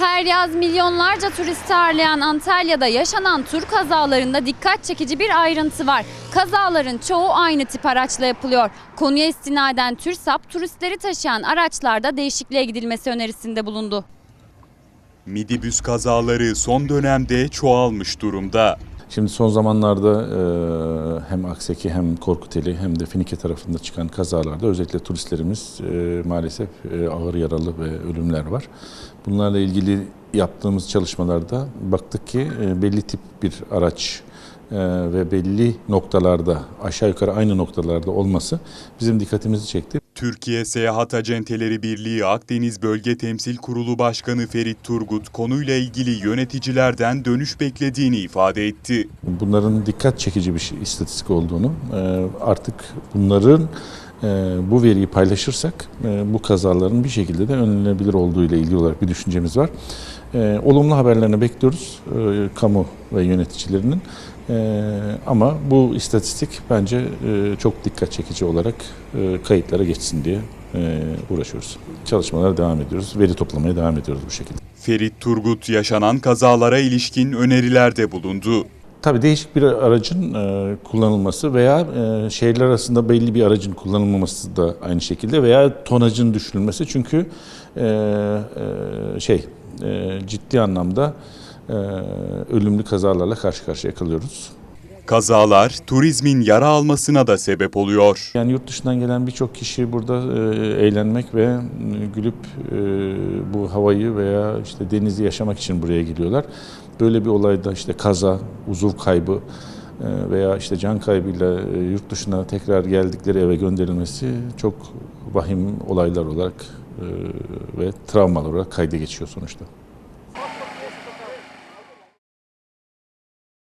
Her yaz milyonlarca turisti ağırlayan Antalya'da yaşanan tur kazalarında dikkat çekici bir ayrıntı var. Kazaların çoğu aynı tip araçla yapılıyor. Konuya istinaden TÜRSAP turistleri taşıyan araçlarda değişikliğe gidilmesi önerisinde bulundu. Midibüs kazaları son dönemde çoğalmış durumda. Şimdi son zamanlarda e, hem Akseki hem Korkuteli hem de Finike tarafında çıkan kazalarda özellikle turistlerimiz e, maalesef e, ağır yaralı ve ölümler var. Bunlarla ilgili yaptığımız çalışmalarda baktık ki e, belli tip bir araç e, ve belli noktalarda aşağı yukarı aynı noktalarda olması bizim dikkatimizi çekti. Türkiye Seyahat Acenteleri Birliği Akdeniz Bölge Temsil Kurulu Başkanı Ferit Turgut konuyla ilgili yöneticilerden dönüş beklediğini ifade etti. Bunların dikkat çekici bir şey, istatistik olduğunu, artık bunların bu veriyi paylaşırsak e, bu kazaların bir şekilde de önlenebilir olduğu ile ilgili olarak bir düşüncemiz var. E, Olumlu haberlerini bekliyoruz e, kamu ve yöneticilerinin. E, Ama bu istatistik bence e, çok dikkat çekici olarak kayıtlara geçsin diye uğraşıyoruz. Çalışmalara devam ediyoruz, veri toplamaya devam ediyoruz bu şekilde. Ferit Turgut yaşanan kazalara ilişkin önerilerde bulundu. Tabii değişik bir aracın e, kullanılması veya e, şehirler arasında belli bir aracın kullanılmaması da aynı şekilde veya tonajın düşürülmesi çünkü e, e, şey e, ciddi anlamda e, ölümlü kazalarla karşı karşıya kalıyoruz. Kazalar turizmin yara almasına da sebep oluyor. Yani yurt dışından gelen birçok kişi burada e, eğlenmek ve e, gülüp e, bu havayı veya işte denizi yaşamak için buraya geliyorlar. Böyle bir olayda işte kaza, uzuv kaybı veya işte can kaybıyla yurt dışına tekrar geldikleri eve gönderilmesi çok vahim olaylar olarak ve travmalar olarak kayda geçiyor sonuçta.